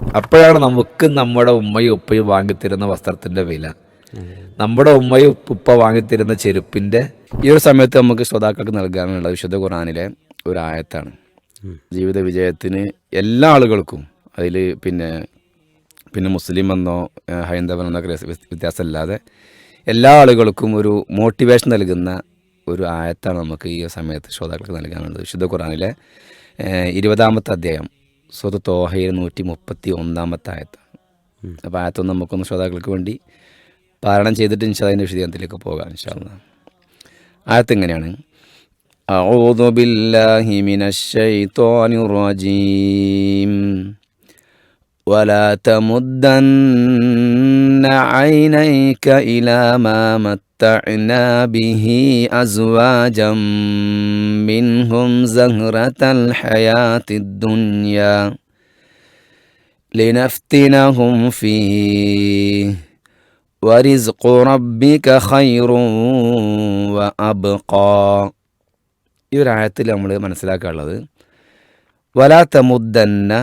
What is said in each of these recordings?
അപ്പോഴാണ് നമുക്ക് നമ്മുടെ ഉമ്മയും ഉപ്പയും വാങ്ങിത്തരുന്ന വസ്ത്രത്തിന്റെ വില. നമ്മുടെ ഉമ്മയും ഉപ്പ വാങ്ങിത്തരുന്ന ചെരുപ്പിന്റെ ഈ ഒരു സമയത്ത് നമുക്ക് ശ്രോതാക്കൾക്ക് നൽകാനുള്ള വിശുദ്ധ ഖുറാനിലെ ഒരു ആയത്താണ്. ജീവിത വിജയത്തിന് എല്ലാ ആളുകൾക്കും അതിൽ പിന്നെ പിന്നെ മുസ്ലിം എന്നോ ഹൈന്ദവൻ എന്നോ വ്യത്യാസമില്ലാതെ എല്ലാ ആളുകൾക്കും ഒരു മോട്ടിവേഷൻ നൽകുന്ന ഒരു ആയത്താണ് നമുക്ക് ഈ സമയത്ത് ശ്രോതാക്കൾക്ക് നൽകാനുള്ളത്. വിശുദ്ധ ഖുറാനിലെ ഇരുപതാമത്തെ അധ്യായം. സ്വത്ത് തോഹയിൽ നൂറ്റി മുപ്പത്തി ഒന്നാമത്തെ ആയത്താണ് അപ്പോൾ ആയത്തൊന്ന് നമുക്കൊന്ന് ശ്രോതാക്കൾക്ക് വേണ്ടി പാരണം ചെയ്തിട്ട് ഇൻഷാ അതിൻ്റെ വിശദീകരണത്തിലേക്ക് പോകാം ഇൻഷാല്ല ആയത്ത് ഇങ്ങനെയാണ് أعوذ بالله من الشيطان الرجيم ولا تمدن عينيك إلى ما متعنا به أزواجا منهم زهرة الحياة الدنيا لنفتنهم فيه ورزق ربك خير وأبقى ഈ ഒരു ആയത്തിൽ നമ്മൾ മനസ്സിലാക്കാനുള്ളത് വലാത്ത മുദ്ദന്ന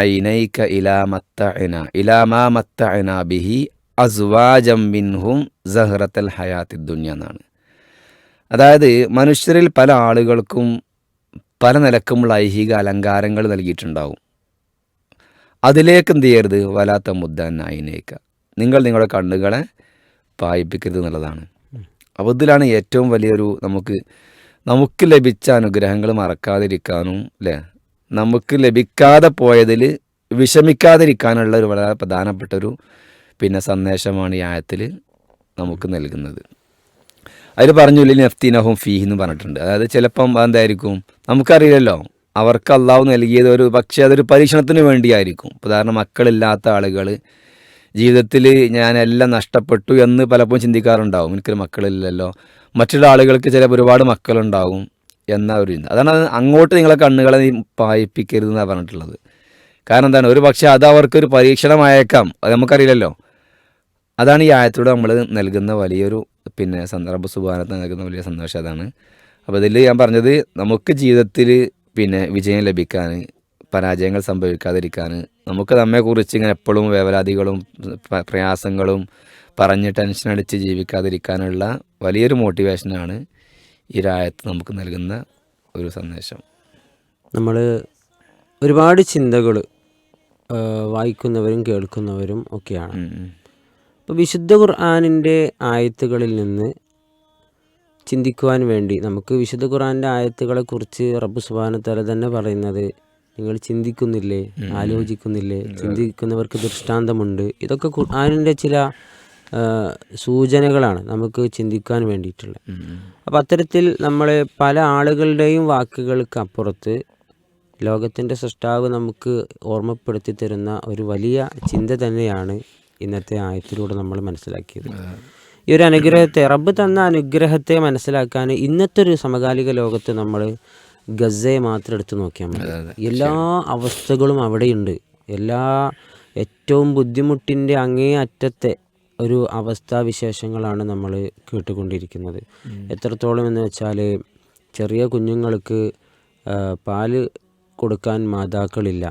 ഐനൈക ഇലാ മത്തഅന ഇലാ മാ മത്തഅന ബിഹി അസ്വാജം മിൻഹും സഹ്റത്തൽ ഹയാത്തി ദുന്യ എന്നാണ്. അതായത് മനുഷ്യരിൽ പല ആളുകൾക്കും പല നിലക്കുമുള്ള ഐഹിക അലങ്കാരങ്ങൾ നൽകിയിട്ടുണ്ടാവും. അതിലേക്ക് എന്ത് ചെയ്യരുത്? വലാത്ത ഐനൈക. നിങ്ങൾ നിങ്ങളുടെ കണ്ണുകളെ പായിപ്പിക്കരുത് എന്നുള്ളതാണ്. അപ്പോൾ ഇതിലാണ് ഏറ്റവും വലിയൊരു നമുക്ക് നമുക്ക് ലഭിച്ച അനുഗ്രഹങ്ങൾ മറക്കാതിരിക്കാനും അല്ലേ നമുക്ക് ലഭിക്കാതെ പോയതിൽ വിഷമിക്കാതിരിക്കാനുള്ള ഒരു വളരെ പ്രധാനപ്പെട്ട ഒരു പിന്നെ സന്ദേശമാണ് ഈ ആയത്തിൽ നമുക്ക് നൽകുന്നത്. അതിൽ പറഞ്ഞു നെഫ്തീനഹും ഫീഹ് എന്ന് പറഞ്ഞിട്ടുണ്ട്. അതായത് ചിലപ്പം എന്തായിരിക്കും നമുക്കറിയില്ലല്ലോ. അവർക്ക് അള്ളാഹു നൽകിയത് ഒരു പക്ഷേ അതൊരു പരീക്ഷണത്തിന് വേണ്ടിയായിരിക്കും. ഉദാഹരണം മക്കളില്ലാത്ത ആളുകൾ ജീവിതത്തിൽ ഞാൻ എല്ലാം നഷ്ടപ്പെട്ടു എന്ന് പലപ്പോഴും ചിന്തിക്കാറുണ്ടാവും. എനിക്കൊരു മക്കളില്ലല്ലോ. മറ്റുള്ള ആളുകൾക്ക് ചിലപ്പോൾ ഒരുപാട് മക്കളുണ്ടാവും. എന്ന ഒരു ചിന്ത അതാണ് അത് അങ്ങോട്ട് നിങ്ങളെ കണ്ണുകളെ പായിപ്പിക്കരുത് എന്നാണ് പറഞ്ഞിട്ടുള്ളത്. കാരണം എന്താണ്? ഒരു പക്ഷേ അത് അവർക്കൊരു പരീക്ഷണമായേക്കാം. അത് നമുക്കറിയില്ലല്ലോ. അതാണ് ഈ ആയത്തിലൂടെ നമ്മൾ നൽകുന്ന വലിയൊരു പിന്നെ സന്ദർഭ സുഭാനത്ത് നൽകുന്ന വലിയ സന്തോഷം അതാണ്. അപ്പോൾ ഇതിൽ ഞാൻ പറഞ്ഞത് നമുക്ക് ജീവിതത്തിൽ പിന്നെ വിജയം ലഭിക്കാൻ പരാജയങ്ങൾ സംഭവിക്കാതിരിക്കാൻ നമുക്ക് നമ്മെക്കുറിച്ച് ഇങ്ങനെ എപ്പോഴും വേവലാതികളും പ്രയാസങ്ങളും പറഞ്ഞ് ടെൻഷൻ അടിച്ച് ജീവിക്കാതിരിക്കാനുള്ള വലിയൊരു മോട്ടിവേഷനാണ് ഈ രായത്ത് നമുക്ക് നൽകുന്ന ഒരു സന്ദേശം. നമ്മൾ ഒരുപാട് ചിന്തകൾ വായിക്കുന്നവരും കേൾക്കുന്നവരും ഒക്കെയാണ്. അപ്പോൾ വിശുദ്ധ ഖുർആാനിന്റെ ആയത്തുകളിൽ നിന്ന് ചിന്തിക്കുവാൻ വേണ്ടി നമുക്ക് വിശുദ്ധ ഖുർആാന്റെ ആയത്തുകളെക്കുറിച്ച് റബ്ബ് സുബാനത്തല തന്നെ പറയുന്നത് നിങ്ങൾ ചിന്തിക്കുന്നില്ലേ? ആലോചിക്കുന്നില്ലേ? ചിന്തിക്കുന്നവർക്ക് ദൃഷ്ടാന്തമുണ്ട്. ഇതൊക്കെ ഖുർആാനിന്റെ ചില സൂചനകളാണ് നമുക്ക് ചിന്തിക്കാൻ വേണ്ടിയിട്ടുള്ളത്. അപ്പോൾ അത്തരത്തിൽ നമ്മൾ പല ആളുകളുടെയും വാക്കുകൾക്ക് അപ്പുറത്ത് ലോകത്തിന്റെ സൃഷ്ടാവ് നമുക്ക് ഓർമ്മപ്പെടുത്തി തരുന്ന ഒരു വലിയ ചിന്ത തന്നെയാണ് ഇന്നത്തെ ആയത്തിലൂടെ നമ്മൾ മനസ്സിലാക്കിയത്. ഈ ഒരു അനുഗ്രഹത്തെ റബ്ബ് തന്ന അനുഗ്രഹത്തെ മനസ്സിലാക്കാൻ ഇന്നത്തെ ഒരു സമകാലിക ലോകത്ത് നമ്മൾ ഗസയെ മാത്രം എടുത്തു നോക്കിയാൽ മതി. എല്ലാ അവസ്ഥകളും അവിടെയുണ്ട്. എല്ലാ ഏറ്റവും ബുദ്ധിമുട്ടിന്റെ അങ്ങേ അറ്റത്തെ ഒരു അവസ്ഥാവിശേഷങ്ങളാണ് നമ്മൾ കേട്ടുകൊണ്ടിരിക്കുന്നത്. എത്രത്തോളം എന്ന് വെച്ചാൽ ചെറിയ കുഞ്ഞുങ്ങൾക്ക് പാൽ കൊടുക്കാൻ മാതാക്കളില്ല.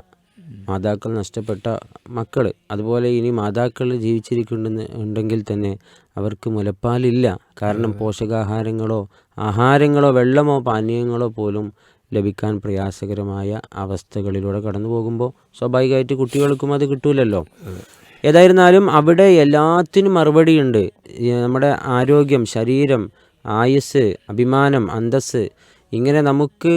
മാതാക്കൾ നഷ്ടപ്പെട്ട മക്കൾ അതുപോലെ ഇനി മാതാക്കൾ ജീവിച്ചിരിക്കുന്ന ഉണ്ടെങ്കിൽ തന്നെ അവർക്ക് മുലപ്പാലില്ല. കാരണം പോഷകാഹാരങ്ങളോ ആഹാരങ്ങളോ വെള്ളമോ പാനീയങ്ങളോ പോലും ലഭിക്കാൻ പ്രയാസകരമായ അവസ്ഥകളിലൂടെ കടന്നു പോകുമ്പോൾ സ്വാഭാവികമായിട്ട് കുട്ടികൾക്കും അത് കിട്ടൂലല്ലോ. ഏതായിരുന്നാലും അവിടെ എല്ലാത്തിനും മറുപടിയുണ്ട്. നമ്മുടെ ആരോഗ്യം ശരീരം ആയുസ് അഭിമാനം അന്തസ് ഇങ്ങനെ നമുക്ക്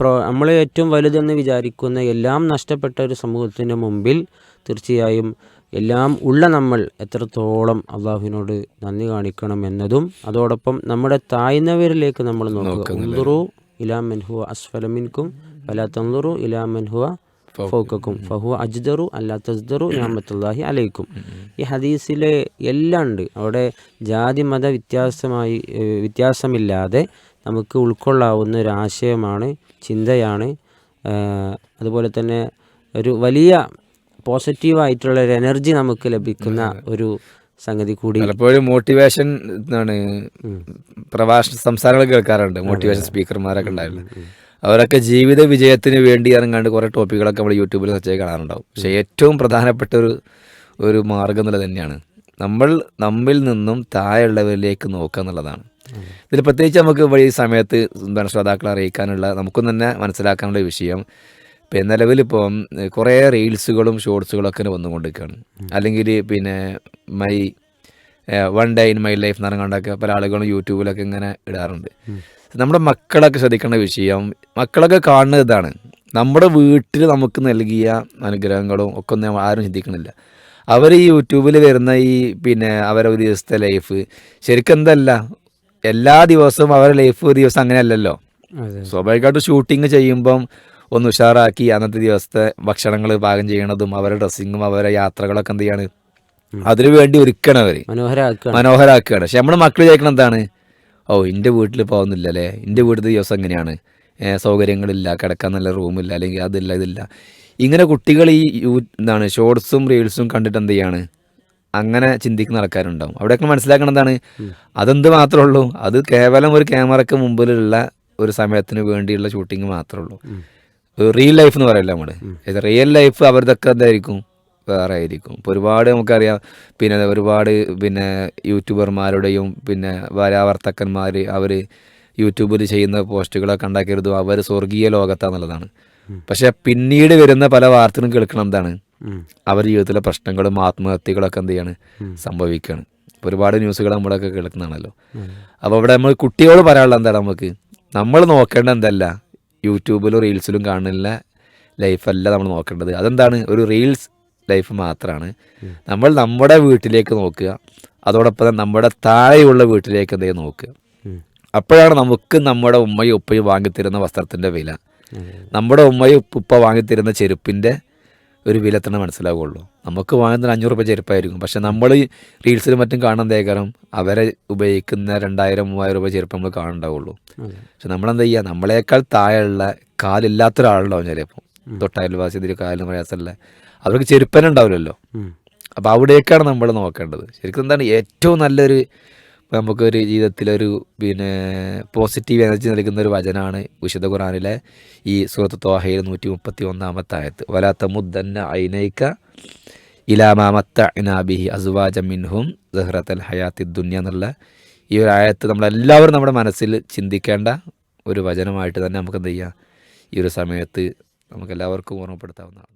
പ്രോ നമ്മൾ ഏറ്റവും വലുതെന്ന് വിചാരിക്കുന്ന എല്ലാം നഷ്ടപ്പെട്ട ഒരു സമൂഹത്തിന്റെ മുമ്പിൽ തീർച്ചയായും എല്ലാം ഉള്ള നമ്മൾ എത്രത്തോളം അള്ളാഹുവിനോട് നന്ദി കാണിക്കണം എന്നതും അതോടൊപ്പം നമ്മുടെ താഴ്ന്നവരിലേക്ക് നമ്മൾ നോക്കുക. ഉന്തുറു ഇലാ മെൻഹുവ അസ്ഫലമിൻകും വലാ തന്തുറു ഇലാ മെൻഹുവ ഫൗക്കക്കും. ഫഹു അജ്ദറു അല്ലാ തസ്ദറു ഞാമത്തുല്ലാഹി അലൈക്കും. ഈ ഹദീസിലെ എല്ലാം ഉണ്ട്. അവിടെ ജാതി മത വ്യത്യാസമായി വ്യത്യാസമില്ലാതെ നമുക്ക് ഉൾക്കൊള്ളാവുന്ന ഒരു ആശയമാണ് ചിന്തയാണ്. അതുപോലെ തന്നെ ഒരു വലിയ പോസിറ്റീവായിട്ടുള്ള ഒരു എനർജി നമുക്ക് ലഭിക്കുന്ന ഒരു സംഗതി കൂടി. പലപ്പോഴും മോട്ടിവേഷൻ എന്താണ് പ്രഭാഷണ സംസാരങ്ങൾ കേൾക്കാറുണ്ട്. മോട്ടിവേഷൻ സ്പീക്കർമാരൊക്കെ ഉണ്ടായിരുന്നു അവരൊക്കെ ജീവിത വിജയത്തിന് വേണ്ടി ഇറങ്ങാണ്ട് കുറേ ടോപ്പിക്കുകളൊക്കെ നമ്മൾ യൂട്യൂബിൽ സെർച്ച് ചെയ്ത് കാണാറുണ്ടാവും. പക്ഷേ ഏറ്റവും പ്രധാനപ്പെട്ട ഒരു ഒരു മാർഗം എന്നുള്ളത് തന്നെയാണ്. നമ്മൾ നമ്മിൽ നിന്നും താഴെയുള്ളവരിലേക്ക് നോക്കുക എന്നുള്ളതാണ്. ഇതിൽ പ്രത്യേകിച്ച് നമുക്ക് ഈ സമയത്ത് എന്താണ് ശ്രോതാക്കളെ അറിയിക്കാനുള്ള നമുക്കും തന്നെ മനസ്സിലാക്കാനുള്ള വിഷയം. ഇപ്പം നിലവിലിപ്പം കുറേ റീൽസുകളും ഷോർട്സുകളൊക്കെ വന്നുകൊണ്ടിരിക്കുകയാണ്. അല്ലെങ്കിൽ പിന്നെ my one day in my life എന്ന് പറഞ്ഞുകൊണ്ടൊക്കെ പല ആളുകളും യൂട്യൂബിലൊക്കെ ഇങ്ങനെ ഇടാറുണ്ട്. നമ്മുടെ മക്കളൊക്കെ ശ്രദ്ധിക്കേണ്ട വിഷയം മക്കളൊക്കെ കാണുന്നത് ഇതാണ്. നമ്മുടെ വീട്ടിൽ നമുക്ക് നൽകിയ അനുഗ്രഹങ്ങളും ഒക്കെ ഒന്നും ആരും ചിന്തിക്കണില്ല. അവർ ഈ യൂട്യൂബിൽ വരുന്ന ഈ പിന്നെ അവരെ ഒരു ദിവസത്തെ ലൈഫ് ശരിക്കും എന്തല്ല എല്ലാ ദിവസവും അവരുടെ ലൈഫ് ഒരു ദിവസം അങ്ങനെയല്ലല്ലോ. അല്ലല്ലോ സ്വാഭാവികമായിട്ട് ഷൂട്ടിങ് ചെയ്യുമ്പം ഒന്ന് ഉഷാറാക്കി അന്നത്തെ ദിവസത്തെ ഭക്ഷണങ്ങൾ പാകം ചെയ്യണതും അവരുടെ ഡ്രസ്സിങ്ങും അവരുടെ യാത്രകളൊക്കെ എന്ത് ചെയ്യാണ്? അതിനു വേണ്ടി ഒരുക്കണം അവർ. മനോഹരാക്കുകയാണ്. പക്ഷെ നമ്മുടെ മക്കൾ ചോദിക്കണം എന്താണ്? ഓ എന്റെ വീട്ടിൽ പോകുന്നില്ല അല്ലേ എന്റെ വീട്ടിൽ ദിവസം എങ്ങനെയാണ്? സൗകര്യങ്ങളില്ല കിടക്കാൻ നല്ല റൂമില്ല അല്ലെങ്കിൽ അതില്ല ഇതില്ല. ഇങ്ങനെ കുട്ടികൾ ഈ എന്താണ് ഷോർട്സും റീൽസും കണ്ടിട്ട് എന്ത് ചെയ്യാണ്? അങ്ങനെ ചിന്തിക്കുന്ന ആൾക്കാരുണ്ടാവും. അവിടെയൊക്കെ മനസ്സിലാക്കണം എന്താണ്? അതെന്ത് മാത്രമേ ഉള്ളൂ അത് കേവലം ഒരു ക്യാമറയ്ക്ക് മുമ്പിലുള്ള ഒരു സമയത്തിന് വേണ്ടിയുള്ള ഷൂട്ടിങ് മാത്രമേ ഉള്ളൂ റിയൽ ലൈഫ് എന്ന് പറയല്ല നമ്മൾ റിയൽ ലൈഫ് അവരുടെയൊക്കെ എന്തായിരിക്കും? വേറെ ആയിരിക്കും ഇപ്പോൾ ഒരുപാട് നമുക്കറിയാം പിന്നെ ഒരുപാട് പിന്നെ യൂട്യൂബർമാരുടെയും പിന്നെ വരാവർത്തക്കന്മാർ അവർ യൂട്യൂബിൽ ചെയ്യുന്ന പോസ്റ്റുകളൊക്കെ ഉണ്ടാക്കിയതും അവർ സ്വർഗീയ ലോകത്താന്നുള്ളതാണ്. പക്ഷെ പിന്നീട് വരുന്ന പല വാർത്തകളും കേൾക്കണം എന്താണ്. അവരുടെ ജീവിതത്തിലെ പ്രശ്നങ്ങളും ആത്മഹത്യകളൊക്കെ എന്ത് ചെയ്യാണ്? സംഭവിക്കുകയാണ് ഒരുപാട് ന്യൂസുകൾ നമ്മളൊക്കെ കേൾക്കുന്നതാണല്ലോ. അപ്പോൾ ഇവിടെ നമ്മൾ കുട്ടിയോട് പറയാനുള്ള എന്താണ് നമുക്ക്? നമ്മൾ നോക്കേണ്ട എന്തല്ല യൂട്യൂബിലും റീൽസിലും കാണുന്ന ലൈഫല്ല നമ്മൾ നോക്കേണ്ടത്. അതെന്താണ്? ഒരു റീൽസ് ലൈഫ് മാത്രമാണ് നമ്മൾ നമ്മുടെ വീട്ടിലേക്ക് നോക്കുക. അതോടൊപ്പം തന്നെ നമ്മുടെ താഴെയുള്ള വീട്ടിലേക്ക് എന്തെങ്കിലും നോക്കുക. അപ്പോഴാണ് നമുക്ക് നമ്മുടെ ഉമ്മയും ഉപ്പയും വാങ്ങിത്തരുന്ന വസ്ത്രത്തിന്റെ വില. നമ്മുടെ ഉമ്മയും ഉപ്പ വാങ്ങിത്തരുന്ന ചെരുപ്പിന്റെ ഒരു വില തന്നെ മനസ്സിലാവുള്ളൂ. നമുക്ക് വാങ്ങുന്ന അഞ്ഞൂറ് രൂപ ചെരുപ്പായിരിക്കും. പക്ഷെ നമ്മൾ റീൽസിലും മറ്റും കാണുന്നതേ കാരണം അവരെ ഉപയോഗിക്കുന്ന രണ്ടായിരം മൂവായിരം രൂപ ചെരുപ്പ് നമ്മൾ കാണണ്ടാവുള്ളൂ പക്ഷെ നമ്മളെന്താ ചെയ്യുക? നമ്മളെക്കാൾ താഴെയുള്ള കാലില്ലാത്തൊരാളുണ്ടാവും ചിലപ്പോൾ. തൊട്ടയൽവാസി ഇതിൽ കാലിന് പ്രയാസമല്ല അവർക്ക് ചെരുപ്പന ഉണ്ടാവില്ലല്ലോ. അപ്പോൾ അവിടേക്കാണ് നമ്മൾ നോക്കേണ്ടത്. ശരിക്കും എന്താണ് ഏറ്റവും നല്ലൊരു നമുക്കൊരു ജീവിതത്തിലൊരു പിന്നെ പോസിറ്റീവ് എനർജി നൽകുന്ന ഒരു വചനമാണ് വിശുദ്ധ ഖുറാനിലെ ഈ സുഹൃത്ത് തോഹയിൽ നൂറ്റി മുപ്പത്തി ഒന്നാമത്തെ ആയത്ത് വലാത്ത മുദ്ദന്ന ഐനൈക്ക ഇലാമാമത്ത ഇനാബിഹി അസുവാജ മിൻഹും ജഹ്റത്തൽ ഹയാത്തി ദുന്യ എന്നുള്ള ഈ ഒരു ആയത്ത് നമ്മളെല്ലാവരും നമ്മുടെ മനസ്സിൽ ചിന്തിക്കേണ്ട ഒരു വചനമായിട്ട് തന്നെ നമുക്ക് എന്ത് ചെയ്യാം ഈ ഒരു സമയത്ത് നമുക്കെല്ലാവർക്കും ഓർമ്മപ്പെടുത്താവുന്നതാണ്.